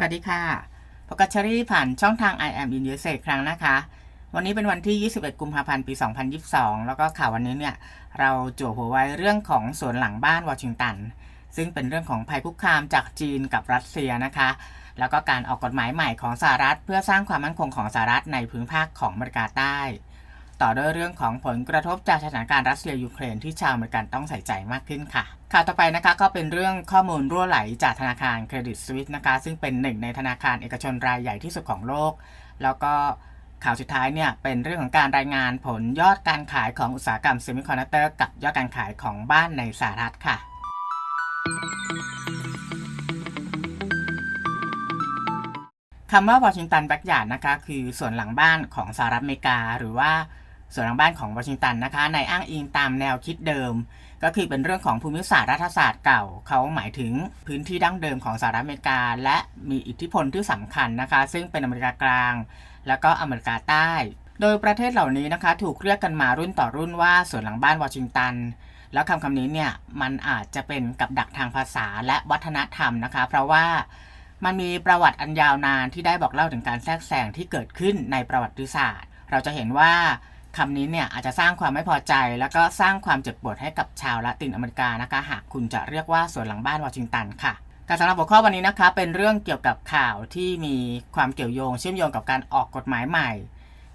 สวัสดีค่ะพกัชรี่ผ่านช่องทาง I am in USA อีกครั้งนะคะ วันนี้เป็นวันที่ 21 กุมภาพันธ์ ปี 2022 แล้วก็ข่าววันนี้เนี่ย เราจั่วหัวไว้เรื่องของสวนหลังบ้านวอชิงตัน ซึ่งเป็นเรื่องของภัยคุกคามจากจีนกับรัสเซียนะคะ แล้วก็การออกกฎหมายใหม่ของสหรัฐ เพื่อสร้างความมั่นคงของสหรัฐในพื้นภาคของอเมริกาใต้ ต่อด้วยเรื่องของผลกระทบจากสถานการณ์รัสเซียยูเครนที่ชาวอเมริกันต้องใส่ใจมากขึ้นค่ะ ข่าวต่อไปนะคะก็เป็นเรื่องข้อมูลรั่วไหลจากธนาคารเครดิตสวิสนะคะ ซึ่งเป็นหนึ่งในธนาคารเอกชนรายใหญ่ที่สุดของโลก แล้วก็ข่าวสุดท้ายเนี่ยเป็นเรื่องของการรายงานผลยอดการขายของอุตสาหกรรมเซมิคอนดักเตอร์กับยอดการขายของบ้านในสหรัฐค่ะคำว่าวอชิงตันแบ็กยาร์ดนะคะ คือส่วนหลังบ้านของสหรัฐอเมริกา หรือว่า ส่วนหลังบ้านของวอชิงตันนะคะในอ้างอิงตามแนวคิดเดิม ก็คือเป็นเรื่องของภูมิศาสตร์รัฐศาสตร์เก่า เขาหมายถึงพื้นที่ดั้งเดิมของสหรัฐอเมริกา และมีอิทธิพลที่สำคัญนะคะ ซึ่งเป็นอเมริกากลาง แล้วก็อเมริกาใต้ โดยประเทศเหล่านี้นะคะ ถูกเรียกกันมารุ่นต่อรุ่นว่าส่วนหลังบ้านวอชิงตันแล้วคำคำนี้เนี่ยมันอาจจะเป็นกับดักทางภาษาและวัฒนธรรมนะคะ เพราะว่ามันมีประวัติอันยาวนานที่ได้บอกเล่าถึงการแทรกแซงที่เกิดขึ้นในประวัติศาสตร์ เราจะเห็นว่า คำนี้เนี่ยอาจจะสร้างความไม่พอใจ แล้วก็สร้างความเจ็บปวดให้กับชาวละตินอเมริกานะคะ หากคุณจะเรียกว่าสวนหลังบ้านวอชิงตันค่ะการสำหรับหัวข้อวันนี้นะคะเป็นเรื่องเกี่ยวกับข่าวที่มีความเกี่ยวโยง เชื่อมโยงกับการออกกฎหมายใหม่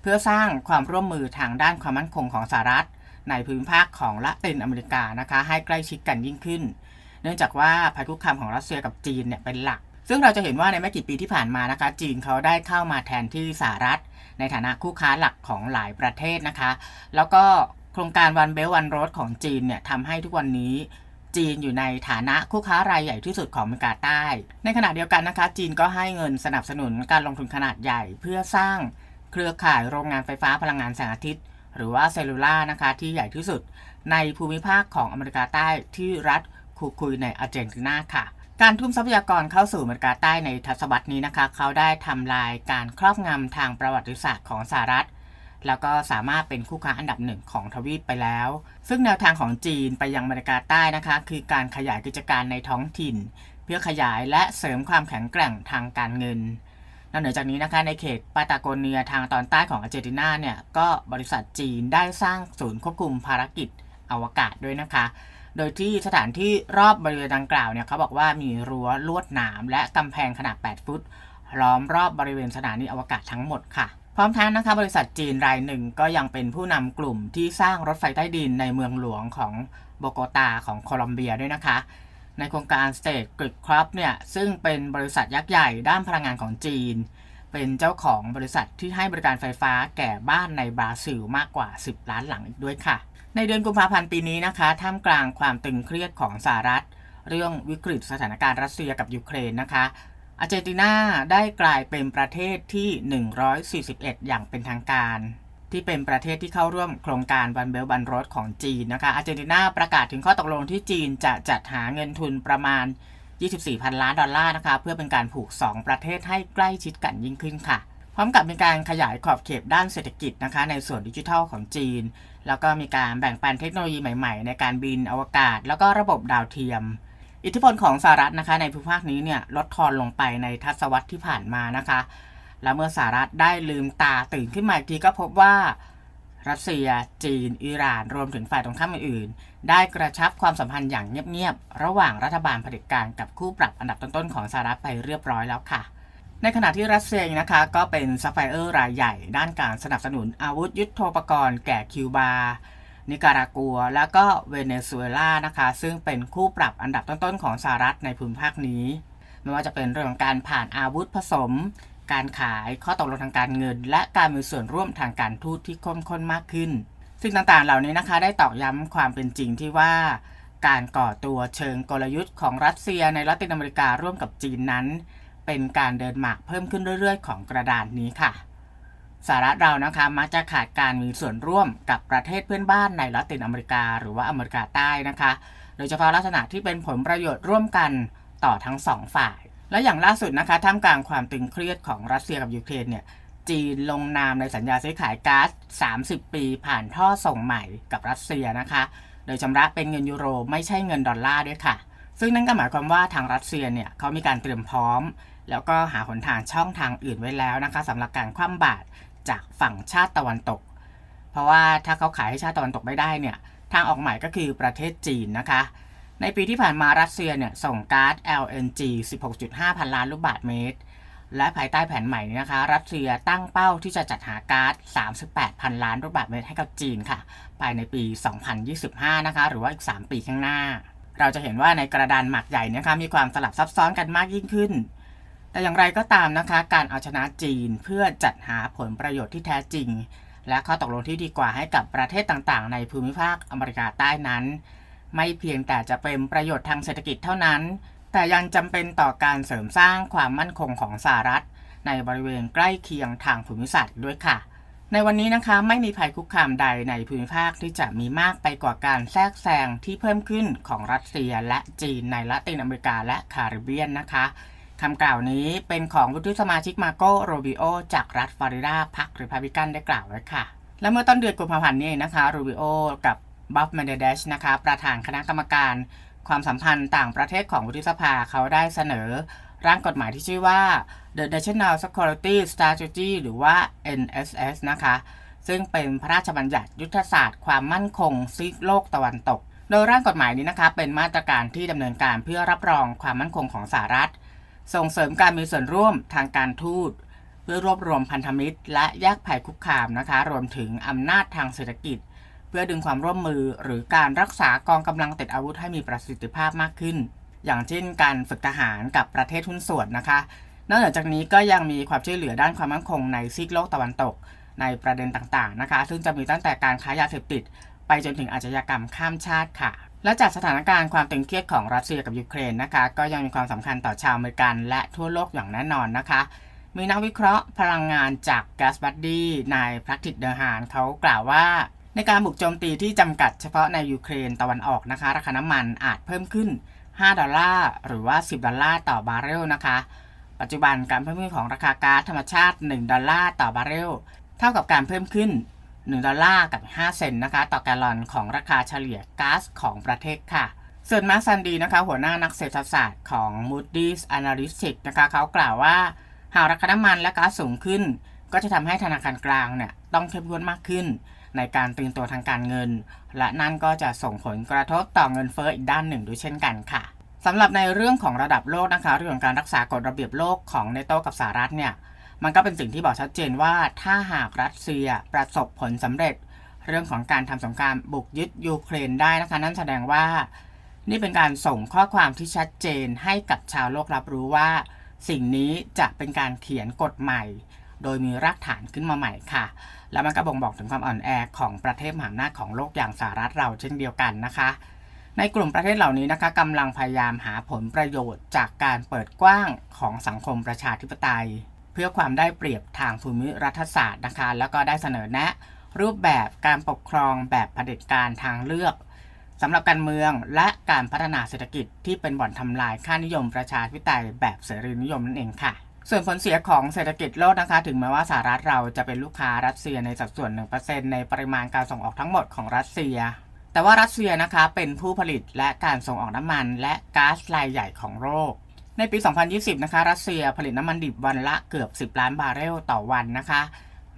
เพื่อสร้างความร่วมมือทางด้านความมั่นคงของสหรัฐ ในพื้นภาคของละตินอเมริกานะคะ ให้ใกล้ชิดกันยิ่งขึ้น เนื่องจากว่าภัยคุกคามของรัสเซียกับจีนเนี่ยเป็นหลัก ซึ่งเราจะเห็นว่าในไม่กี่ปีที่ผ่านมานะคะ จีนเขาได้เข้ามาแทนที่สหรัฐ ในฐานะคู่ค้าหลักของหลายประเทศนะคะ แล้วก็โครงการวันเบลวันโรดของจีนเนี่ยทำให้ทุกวันนี้จีนอยู่ในฐานะคู่ค้ารายใหญ่ที่สุดของอเมริกาใต้ ในขณะเดียวกันนะคะ จีนก็ให้เงินสนับสนุนการลงทุนขนาดใหญ่ เพื่อสร้างเครือข่ายโรงงานไฟฟ้าพลังงานแสงอาทิตย์ หรือว่าเซลลูล่านะคะ ที่ใหญ่ที่สุดในภูมิภาคของอเมริกาใต้ที่รัฐคูคุยในอาร์เจนตินาค่ะ การทุ่มทรัพยากรเข้าสู่อเมริกาใต้ในทศวรรษนี้นะคะเขาได้ทำลายการครอบงำทางประวัติศาสตร์ของสหรัฐ แล้วก็สามารถเป็นคู่ค้าอันดับหนึ่งของทวีปไปแล้ว ซึ่งแนวทางของจีนไปยังอเมริกาใต้นะคะ คือการขยายกิจการในท้องถิ่น เพื่อขยายและเสริมความแข็งแกร่งทางการเงินนอกเหนือจากนี้นะคะในเขตปาตาโกเนียทางตอนใต้ของอาร์เจนตินาเนี่ยก็บริษัทจีนได้สร้างศูนย์ควบคุมภารกิจอวกาศด้วยนะคะ โดยที่สถานที่รอบบริเวณดังกล่าวเนี่ยเขาบอกว่ามีรั้วลวดหนาม และกำแพงขนาด 8 ฟุต ล้อมรอบบริเวณสถานีอวกาศทั้งหมดค่ะ พร้อมทั้งนะคะบริษัทจีนรายหนึ่งก็ยังเป็นผู้นำกลุ่มที่สร้างรถไฟใต้ดินในเมืองหลวงของโบโกตาของโคลอมเบียด้วยนะคะในโครงการ State Grid Corp เนี่ยซึ่งเป็นบริษัทยักษ์ใหญ่ด้านพลังงานของจีน เป็นเจ้าของบริษัทที่ให้บริการไฟฟ้าแก่บ้านในบราซิลมากกว่า 10 ล้านหลังอีกด้วยค่ะ ในเดือนกุมภาพันธ์ปีนี้นะคะท่ามกลางความตึงเครียดของสหรัฐ เรื่องวิกฤตสถานการณ์รัสเซียกับยูเครนนะคะอาร์เจนตินาได้กลายเป็นประเทศที่ 141 อย่างเป็นทางการ ที่เป็นประเทศที่เข้าร่วมโครงการวันเบลบันรถของจีนนะคะอาร์เจนตินาประกาศถึงข้อตกลงที่จีนจะจัดหาเงินทุนประมาณ 24พันล้านดอลลาร์นะคะ เพื่อเป็นการผูก 2 ประเทศให้ใกล้ชิดกันยิ่งขึ้นค่ะ พร้อมกับมีการขยายขอบเขตด้านเศรษฐกิจนะคะ ในส่วนดิจิทัลของจีน แล้วก็มีการแบ่งปันเทคโนโลยีใหม่ๆ ในการบินอวกาศ แล้วก็ระบบดาวเทียม อิทธิพลของสหรัฐนะคะในภูมิภาคนี้เนี่ยลดทอนลงไปในทศวรรษที่ผ่านมานะคะ และเมื่อสหรัฐได้ลืมตาตื่นขึ้นมาอีกทีก็พบว่ารัสเซีย จีน อิหร่าน รวมถึงฝ่ายตรงข้ามอื่นๆ ได้กระชับความสัมพันธ์อย่างเงียบๆ ระหว่างรัฐบาลเผด็จการกับคู่ปรับอันดับต้นๆ ของสหรัฐไปเรียบร้อยแล้วค่ะ ในขณะที่รัสเซียนะคะก็เป็นซัพพลายเออร์รายใหญ่ ด้านการสนับสนุนอาวุธยุโทโธปกรณ์แก่คิวบา นิการากัว แล้วก็เวเนซุเอลานะคะ ซึ่งเป็นคู่ปรับอันดับต้นๆของสหรัฐในภูมิภาคนี้ ไม่ว่าจะเป็นเรื่องของการผ่านอาวุธผสม การขายข้อตกลงทางการเงิน และการมีส่วนร่วมทางการทูตที่เข้มข้นมากขึ้น ซึ่งต่างๆเหล่านี้นะคะได้ตอกย้ำความเป็นจริงที่ว่าการก่อตัวเชิงกลยุทธ์ของรัสเซียในละตินอเมริการ่วมกับจีนนั้น เป็นการเดินหมากเพิ่มขึ้นเรื่อยๆ ของกระดานนี้ค่ะสหรัฐเรานะคะมักจะขาดการมีส่วนร่วมกับประเทศเพื่อนบ้านในละตินอเมริกา หรือว่าอเมริกาใต้นะคะ โดยเฉพาะลักษณะที่เป็นผลประโยชน์ร่วมกันต่อทั้งสองฝ่าย และอย่างล่าสุดนะคะท่ามกลางความตึงเครียดของรัสเซียกับยูเครนเนี่ยจีนลงนามในสัญญาซื้อขายก๊าซ 30 ปีผ่านท่อส่งใหม่กับรัสเซียนะคะ โดยชำระเป็นเงินยูโรไม่ใช่เงินดอลลาร์ด้วยค่ะ ซึ่งนั่นก็หมายความว่าทางรัสเซียเนี่ยเขามีการเตรียมพร้อม แล้วก็หาหนทางช่องทางอื่นไว้แล้วนะคะสำหรับการคว่ำบาตรจากฝั่งชาติตะวันตก เพราะว่าถ้าเขาขายให้ชาติตะวันตกไม่ได้เนี่ยทางออกใหม่ก็คือประเทศจีนนะคะ ในปีที่ผ่านมารัสเซียเนี่ยส่งก๊าซ LNG 16.5 พันล้านลูกบาศก์เมตร และภายใต้แผนใหม่นี้นะคะ รัสเซียตั้งเป้าที่จะจัดหาก๊าซ 38 พันล้านลูกบาศก์เมตรให้กับจีนค่ะ ภายในปี 2025 นะคะ หรือว่าอีก 3 ปีข้างหน้า เราจะเห็นว่าในกระดานหมากใหญ่นะคะมีความสลับซับซ้อนกันมากยิ่งขึ้น แต่อย่างไรก็ตามนะคะ การเอาชนะจีนเพื่อจัดหาผลประโยชน์ที่แท้จริง และข้อตกลงที่ดีกว่าให้กับประเทศต่างๆ ในภูมิภาคอเมริกาใต้นั้น ไม่เพียงแต่จะเป็นประโยชน์ทางเศรษฐกิจเท่านั้น แต่ยังจำเป็นต่อการเสริมสร้างความมั่นคงของสหรัฐ ในบริเวณใกล้เคียงทางภูมิศาสตร์ด้วยค่ะ ในวันนี้นะคะไม่มีภัยคุกคามใดในภูมิภาคที่จะมีมากไปกว่าการแทรกแซงที่เพิ่มขึ้นของรัสเซียและจีนในละตินอเมริกาและคาริบเบียนนะคะ คำกล่าวนี้เป็นของวุฒิสมาชิกมาโกโรบิโอจากรัฐฟลอริดาพรรคริพับลิกันได้กล่าวไว้ค่ะ และเมื่อต้นเดือนกุมภาพันธ์นี้นะคะโรบิโอกับบัฟเมเดเดชนะคะ ประธานคณะกรรมการความสัมพันธ์ต่างประเทศของวุฒิสภาเขาได้เสนอร่างกฎหมายที่ชื่อว่า The National Security Strategy หรือว่า NSS นะคะ ซึ่งเป็นพระราชบัญญัติยุทธศาสตร์ความมั่นคงซีกโลกตะวันตก โดยร่างกฎหมายนี้นะคะ เป็นมาตรการที่ดำเนินการเพื่อรับรองความมั่นคงของสหรัฐ ส่งเสริมการมีส่วนร่วมทางการทูต เพื่อรวบรวมพันธมิตร และแยกภัยคุกคามนะคะรวมถึงอำนาจทางเศรษฐกิจ เพื่อดึงความร่วมมือหรือการรักษากองกำลังติดอาวุธให้มีประสิทธิภาพมากขึ้น อย่างเช่น การฝึกทหารกับประเทศหุ้นส่วนนะคะ นอกจากนี้ก็ยังมีความช่วยเหลือด้านความมั่นคงในซีกโลกตะวันตกในประเด็นต่างๆนะคะ ซึ่งจะมีตั้งแต่การค้ายาเสพติด ไปจนถึงอาชญากรรมข้ามชาติค่ะ และจากสถานการณ์ความตึงเครียดของรัสเซียกับยูเครนนะคะ ก็ยังมีความสำคัญต่อชาวอเมริกันและทั่วโลกอย่างแน่นอนนะคะ มีนักวิเคราะห์พลังงานจาก Gas Buddy นายพรักติดเดอร์ฮานเขากล่าวว่า ในการบุกโจมตีที่จำกัดเฉพาะในยูเครนตะวันออกนะคะ ราคาน้ำมันอาจเพิ่มขึ้น 5 ดอลลาร์หรือว่า 10 ดอลลาร์ต่อบาร์เรลนะคะ ปัจจุบันการเพิ่มขึ้นของราคาก๊าซธรรมชาติ 1 ดอลลาร์ต่อบาร์เรลเท่ากับการเพิ่มขึ้น 1ดอลลาร์กับ 5 เซนต์นะคะ ต่อแกลลอนของราคาเฉลี่ยก๊าซของประเทศค่ะ ส่วนมาร์ซันดีนะคะ หัวหน้านักเศรษฐศาสตร์ของ Moody's Analytics นะคะเขากล่าวว่า หากราคาน้ำมันและก๊าซสูงขึ้น ก็จะทำให้ธนาคารกลางเนี่ยต้องเข้มงวดมากขึ้น ในการตึงตัวทางการเงิน และนั่นก็จะส่งผลกระทบต่อเงินเฟ้ออีกด้านหนึ่งด้วยเช่นกันค่ะสำหรับในเรื่องของระดับโลกนะคะ เรื่องของการรักษากฎระเบียบโลกของเนโตกับสหรัฐเนี่ย มันก็เป็นสิ่งที่บอกชัดเจนว่าถ้าหากรัสเซียประสบผลสำเร็จ เรื่องของการทำสงครามบุกยึดยูเครนได้นะคะ นั่นแสดงว่า นี่เป็นการส่งข้อความที่ชัดเจนให้กับชาวโลกรับรู้ว่า สิ่งนี้จะเป็นการเขียนกฎใหม่ โดยมีรากฐานขึ้นมาใหม่ค่ะ แล้วมันก็บ่งบอกถึงความอ่อนแอของประเทศมหาอำนาจของโลกอย่างสหรัฐเราเช่นเดียวกันนะคะในกลุ่มประเทศเหล่านี้นะคะกำลังพยายามหาผลประโยชน์จากการเปิดกว้างของสังคมประชาธิปไตย เพื่อความได้เปรียบทางภูมิรัฐศาสตร์นะคะ แล้วก็ได้เสนอแนะ รูปแบบการปกครองแบบเผด็จการทางเลือกสำหรับการเมืองและการพัฒนาเศรษฐกิจที่เป็นบ่อนทำลายค่านิยมประชาธิปไตยแบบเสรีนิยมนั่นเองค่ะ ส่วนผลเสียของเศรษฐกิจโลกนะคะ ถึงแม้ว่าสหรัฐเราจะเป็นลูกค้ารัสเซียในสัดส่วน 1%ในปริมาณการส่งออกทั้งหมดของรัสเซีย แต่ว่ารัสเซียนะคะเป็นผู้ผลิตและการส่งออกน้ำมัน และก๊าซรายใหญ่ของโลก ในปี 2020 นะคะ รัสเซียผลิตน้ำมันดิบวันละเกือบ 10 ล้านบาร์เรลต่อวันนะคะ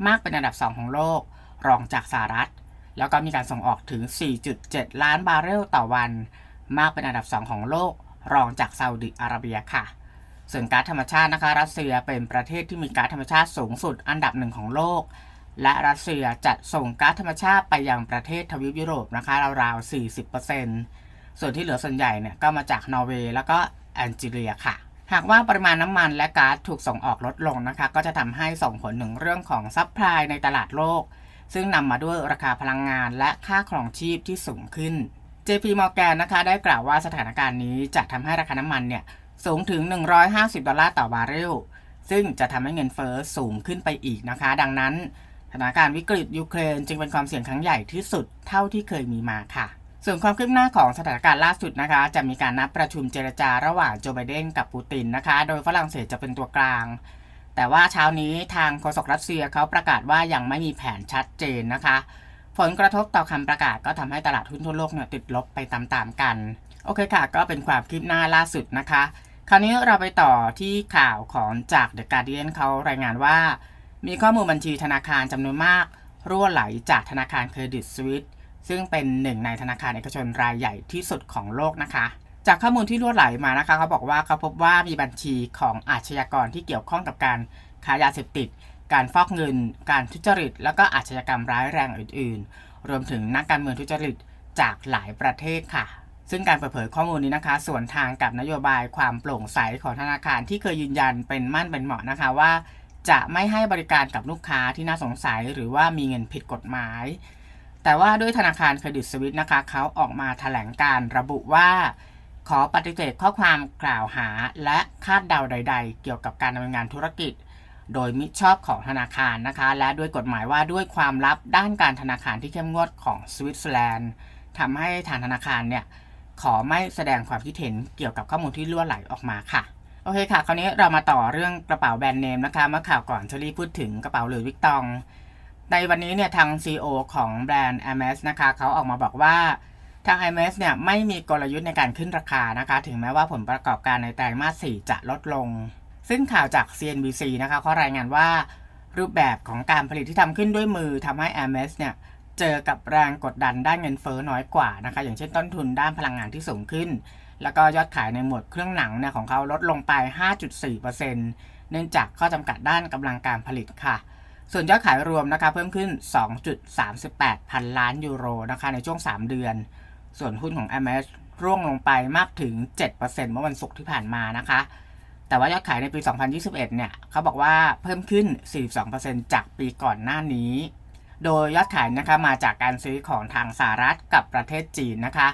มากเป็นอันดับ 2 ของโลก รองจากสหรัฐ แล้วก็มีการส่งออกถึง 4.7 ล้านบาร์เรลต่อวัน มากเป็นอันดับ 2 ของโลก รองจากซาอุดิอาระเบียค่ะ ส่วนก๊าซธรรมชาตินะคะ รัสเซียเป็นประเทศที่มีก๊าซธรรมชาติสูงสุดอันดับหนึ่งของโลก และรัสเซียจัดส่งก๊าซธรรมชาติไปยังประเทศทวีปยุโรปนะคะราวๆ40%ส่วนที่เหลือส่วนใหญ่เนี่ยก็มาจากนอร์เวย์แล้วก็ แอนจีเรียค่ะหากว่าปริมาณน้ำมันและก๊าซถูกส่งออกลดลงนะคะ ก็จะทำให้ส่งผลถึงเรื่องของซัพพลายในตลาดโลก ซึ่งนำมาด้วยราคาพลังงานและค่าครองชีพที่สูงขึ้น JP Morgan นะคะได้กล่าวว่าสถานการณ์นี้จะทำให้ราคาน้ำมันเนี่ยสูงถึง 150 ดอลลาร์ต่อบาร์เรล ซึ่งจะทำให้เงินเฟ้อสูงขึ้นไปอีกนะคะ ดังนั้นสถานการณ์วิกฤตยูเครนจึงเป็นความเสี่ยงครั้งใหญ่ที่สุดเท่าที่เคยมีมาค่ะ ส่วนความคืบหน้าของสถานการณ์ล่าสุดนะคะ จะมีการนัดประชุมเจรจาระหว่างโจไบเดนกับปูตินนะคะ โดยฝรั่งเศสจะเป็นตัวกลาง แต่ว่าเช้านี้ทางโฆษกรัสเซียเขาประกาศว่ายังไม่มีแผนชัดเจนนะคะ ผลกระทบต่อคำประกาศก็ทำให้ตลาดหุ้นทั่วโลกเนี่ยติดลบไปตามๆกัน โอเคค่ะ ก็เป็นความคืบหน้าล่าสุดนะคะ คราวนี้เราไปต่อที่ข่าวของจาก The Guardian เขารายงานว่า มีข้อมูลบัญชีธนาคารจำนวนมากรั่วไหลจากธนาคารเครดิตสวิส ซึ่งเป็นหนึ่งในธนาคารเอกชนรายใหญ่ที่สุดของโลกนะคะ จากข้อมูลที่รั่วไหลมานะคะ เขาบอกว่าเขาพบว่ามีบัญชีของอาชญากรที่เกี่ยวข้องกับการค้ายาเสพติด การฟอกเงิน การทุจริต แล้วก็อาชญากรรมร้ายแรงอื่น ๆ รวมถึงนักการเมืองทุจริตจากหลายประเทศค่ะ ซึ่งการเปิดเผยข้อมูลนี้นะคะ ส่วนทางกับนโยบายความโปร่งใสของธนาคารที่เคยยืนยันเป็นมั่นเป็นเหมาะนะคะว่าจะไม่ให้บริการกับลูกค้าที่น่าสงสัยหรือว่ามีเงินผิดกฎหมาย แต่ว่าด้วยธนาคารเครดิตสวิสนะคะเขาออกมาแถลงการระบุว่า ขอปฏิเสธข้อความกล่าวหาและคาดเดาใด ๆ เกี่ยวกับการดำเนินงานธุรกิจ โดยมิชอบของธนาคารนะคะ และด้วยกฎหมายว่าด้วยความลับด้านการธนาคารที่เข้มงวดของสวิตเซอร์แลนด์ทำให้ทางธนาคารเนี่ยขอไม่แสดงความคิดเห็นเกี่ยวกับข้อมูลที่ล่วไหลออกมาค่ะโอเคค่ะ คราวนี้เรามาต่อเรื่องกระเป๋าแบรนด์เนมนะคะ เมื่อข่าวก่อนเชอรี่พูดถึงกระเป๋าหลุยส์วิกตอง ในวันนี้เนี่ยทาง CEO ของแบรนด์ m s นะคะเขาออกมาบอกว่าทาง m s เนี่ยไม่มีกลยุทธ์ในการขึ้นราคานะคะ ถึงแม้ว่าผลประกอบการในไตรมาส 4 จะลดลง ซึ่งข่าวจาก CNBC นะคะเขารายงานว่ารูปแบบของการผลิตที่ทำขึ้นด้วยมือทำให้ m s เนี่ยเจอกับแรงกดดันด้านเงินเฟ้อน้อยกว่านะคะ อย่างเช่นต้นทุนด้านพลังงานที่สูงขึ้น แล้วก็ยอดขายในหมวดเครื่องหนังเนี่ยของเขาลดลงไป 5.4%เนื่องจากข้อจำกัดด้านกำลังการผลิตค่ะ ส่วนยอดขายรวมนะคะเพิ่มขึ้น 2.38 พันล้านยูโรนะคะในช่วง 3 เดือน ส่วนหุ้นของ m s ร่วงลงไปมากถึง 7%เมื่อวันศุกร์ที่ผ่านมานะคะ แต่ว่ายอดขายในปี 2021 เนี่ยเขาบอกว่าเพิ่มขึ้น 42%จากปีก่อนหน้านี้ โดยยอดขายนะคะมาจากการซื้อของทางสหรัฐกับประเทศจีนนะคะ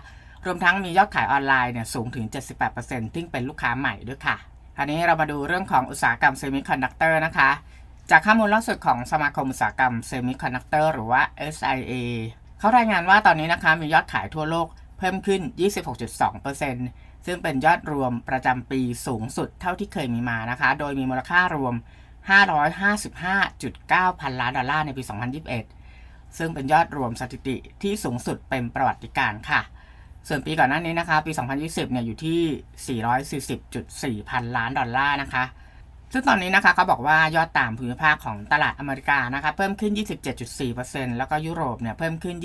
รวมทั้งมียอดขายออนไลน์เนี่ยสูงถึง 78%ซึ่งเป็นลูกค้าใหม่ด้วยค่ะคราวนี้เรามาดูเรื่องของอุตสาหกรรมเซมิคอนดักเตอร์นะคะ จากข้อมูลล่าสุดของสมาคมอุตสาหกรรมเซมิคอนดักเตอร์หรือว่า SIA เขารายงานว่าตอนนี้นะคะมียอดขายทั่วโลกเพิ่มขึ้น 26.2%ซึ่งเป็นยอดรวมประจำปีสูงสุดเท่าที่เคยมีมานะคะ โดยมีมูลค่ารวม 555.9 พันล้านดอลลาร์ในปี 2021 ซึ่งเป็นยอดรวมสถิติที่สูงสุดเป็นประวัติการ์ค่ะ ส่วนปีก่อนหน้านี้นะคะ ปี 2020 เนี่ยอยู่ที่ 440.4 พันล้านดอลลาร์นะคะ ซึ่งตอนนี้นะคะเขาบอกว่ายอดตามภูมิภาคของตลาดอเมริกานะคะเพิ่มขึ้น 27.4%แล้วก็ยุโรปเนี่ยเพิ่มขึ้น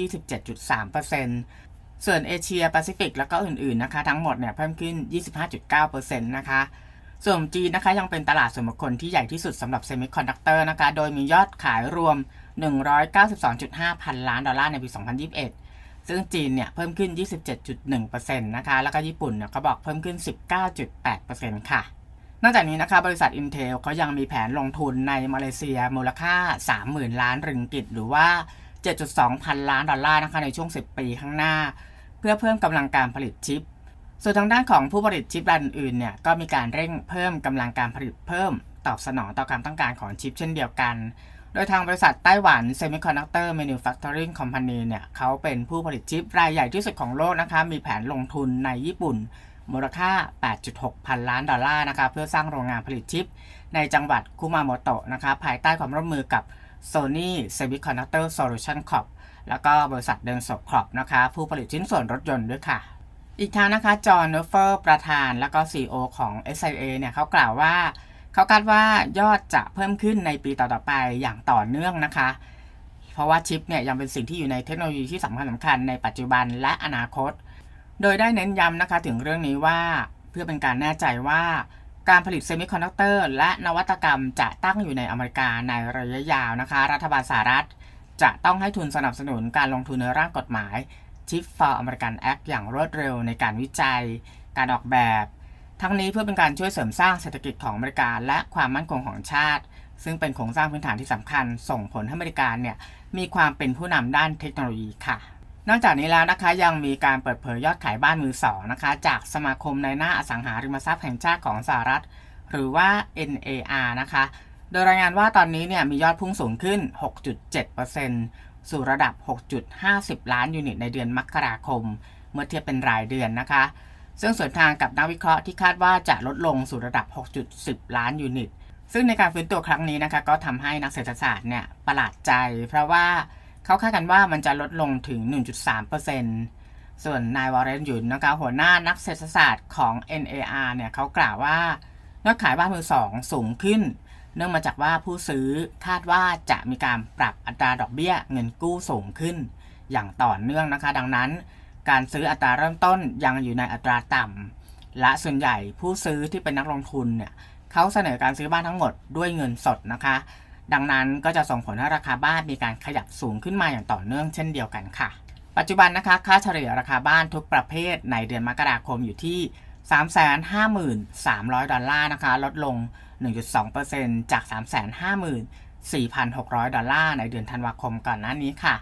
27.3%ส่วนเอเชียแปซิฟิกแล้วก็อื่นๆนะคะทั้งหมดเนี่ยเพิ่มขึ้น 25.9%นะคะส่วนจีนนะคะยังเป็นตลาดส่วนบุคคลที่ใหญ่ที่สุดสำหรับเซมิคอนดักเตอร์นะคะโดยมียอดขายรวม 192.5 พันล้านดอลลาร์ในปี 2021 ซึ่งจีนเนี่ยเพิ่มขึ้น 27.1%นะคะแล้วก็ญี่ปุ่นเนี่ยเขาบอกเพิ่มขึ้น 19.8%ค่ะ นอกจากนี้นะคะบริษัท Intel เขายังมีแผนลงทุนในมาเลเซียมูลค่า 30,000 ล้านริงกิตหรือว่า 7.2 พันล้านดอลลาร์นะคะในช่วง 10 ปีข้างหน้า เพื่อเพิ่มกำลังการผลิตชิป ส่วนทางด้านของผู้ผลิตชิปรายอื่นๆเนี่ยก็มีการเร่งเพิ่มกำลังการผลิตเพิ่ม ตอบสนองต่อความต้องการของชิปเช่นเดียวกัน โดยทางบริษัทไต้หวัน Semiconductor Manufacturing Company เนี่ยเขาเป็นผู้ผลิตชิปรายใหญ่ที่สุดของโลกนะคะมีแผนลงทุนในญี่ปุ่น มูลค่า 8.6 พันล้านดอลลาร์นะคะเพื่อสร้างโรงงานผลิตชิป ในจังหวัดคุมาโมโตะนะคะภายใต้ความร่วมมือกับ Sony Semiconductor Solution Corp แล้วก็บริษัทเดนโซครอปนะคะผู้ผลิตชิ้นส่วนรถยนต์ด้วยค่ะ อีกทางนะคะ จอห์นเนฟเฟอร์ประธานแล้วก็ CEO ของ SIA เนี่ยเขากล่าวว่า เขาคาดว่ายอดจะเพิ่มขึ้นในปีต่อๆไปอย่างต่อเนื่องนะคะ เพราะว่าชิปเนี่ยยังเป็นสิ่งที่อยู่ในเทคโนโลยีที่สำคัญสำคัญในปัจจุบันและอนาคต โดยได้เน้นย้ำนะคะถึงเรื่องนี้ว่าเพื่อเป็นการแน่ใจว่า การผลิตเซมิคอนดักเตอร์และนวัตกรรมจะตั้งอยู่ในอเมริกาในระยะยาวนะคะ รัฐบาลสหรัฐ จะต้องให้ทุนสนับสนุนการลงทุนในร่างกฎหมาย Chip for American Act อย่างรวดเร็วในการวิจัย การออกแบบ ทั้งนี้เพื่อเป็นการช่วยเสริมสร้างเศรษฐกิจของอเมริกาและความมั่นคงของชาติ ซึ่งเป็นโครงสร้างพื้นฐานที่สำคัญ ส่งผลให้อเมริกาเนี่ยมีความเป็นผู้นำด้านเทคโนโลยีค่ะ นอกจากนี้แล้วนะคะยังมีการเปิดเผยยอดขายบ้านมือสองนะคะจากสมาคมในหน้าอสังหาริมทรัพย์แห่งชาติของสหรัฐ หรือว่า NAR นะคะ โดยรายงานว่าตอนนี้เนี่ยมียอดพุ่งสูงขึ้น 6.7%สู่ระดับ 6.50 ล้านยูนิตในเดือนมกราคม เมื่อเทียบเป็นรายเดือนนะคะ ซึ่งส่วนทางกับนักวิเคราะห์ที่คาดว่าจะลดลงสู่ระดับ 6.10 ล้านยูนิต ซึ่งในการฟื้นตัวครั้งนี้นะคะก็ทำให้นักเศรษฐศาสตร์เนี่ยประหลาดใจ เพราะว่า เขาคาดกันว่ามันจะลดลงถึง 1.3%เส่วนนายวอร์เรนยุนนะคะหัวหน้านักเศรษฐศาสตร์ของ NAR เนี่ยเขากล่าวว่ายอดขายบ้านมือสองสูงขึ้น เนื่องมาจากว่าผู้ซื้อคาดว่าจะมีการปรับอัตราดอกเบี้ยเงินกู้สูงขึ้น อย่างต่อเนื่องนะคะ ดังนั้น การซื้ออัตราเริ่มต้นยังอยู่ในอัตราต่ำและส่วนใหญ่ผู้ซื้อที่เป็นนักลงทุนเนี่ยเขาเสนอการซื้อบ้านทั้งหมดด้วยเงินสดนะคะ ดังนั้นก็จะส่งผลให้ราคาบ้านมีการขยับสูงขึ้นมาอย่างต่อเนื่องเช่นเดียวกันค่ะ ปัจจุบันนะคะ ค่าเฉลี่ยราคาบ้านทุกประเภทในเดือนมกราคมอยู่ที่ 353,000 ดอลลาร์นะคะ ลดลง 1.2%จาก 354,600 ดอลลาร์ในเดือนธันวาคมก่อนหน้านี้ค่ะ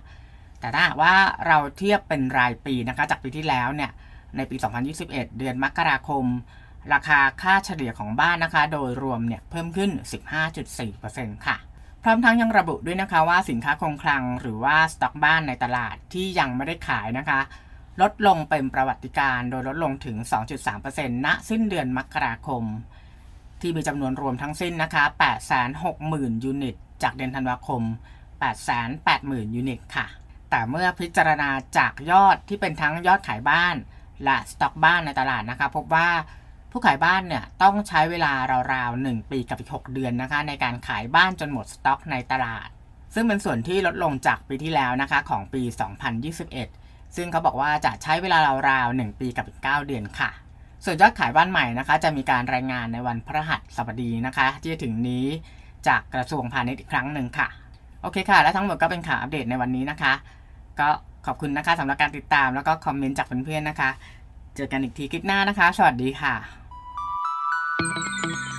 แต่ถ้าว่าเราเทียบเป็นรายปีนะคะจากปีที่แล้วเนี่ย ในปี 2021 เดือนมกราคมราคาค่าเฉลี่ยของบ้านนะคะ โดยรวมเนี่ยเพิ่มขึ้น 15.4%ค่ะ พร้อมทั้งยังระบุด้วยนะคะว่าสินค้าคงคลังหรือว่าสต็อกบ้านในตลาดที่ยังไม่ได้ขายนะคะ ลดลงเป็นประวัติการณ์โดยลดลงถึง 2.3%ณสิ้นเดือนมกราคม ที่มีจำนวนรวมทั้งสิ้นนะคะ860,000 ยูนิต จากเดือนธันวาคม 880,000 ยูนิตค่ะ แต่เมื่อพิจารณาจากยอดที่เป็นทั้งยอดขายบ้าน และสต็อกบ้านในตลาดนะคะ พบว่า ผู้ขายบ้านเนี่ยต้องใช้เวลาราวๆ 1 ปีกับอีก 6 เดือนนะคะ ในการขายบ้านจนหมดสต็อกในตลาด ซึ่งเป็นส่วนที่ลดลงจากปีที่แล้วนะคะของปี 2021 ซึ่งเขาบอกว่าจะใช้เวลาราวๆ 1 ปีกับอีก 9 เดือนค่ะ ส่วนยอดขายบ้านใหม่นะคะ จะมีการรายงานในวันพฤหัสบดีนะคะ ที่จะถึงนี้จากกระทรวงพาณิชย์อีกครั้งหนึ่งค่ะ โอเคค่ะ และทั้งหมดก็เป็นข่าวอัปเดตในวันนี้นะคะ ก็ขอบคุณนะคะสำหรับการติดตามแล้วก็คอมเมนต์จากเพื่อนๆนะคะ เจอกันอีกทีคลิปหน้านะคะ สวัสดีค่ะ thank you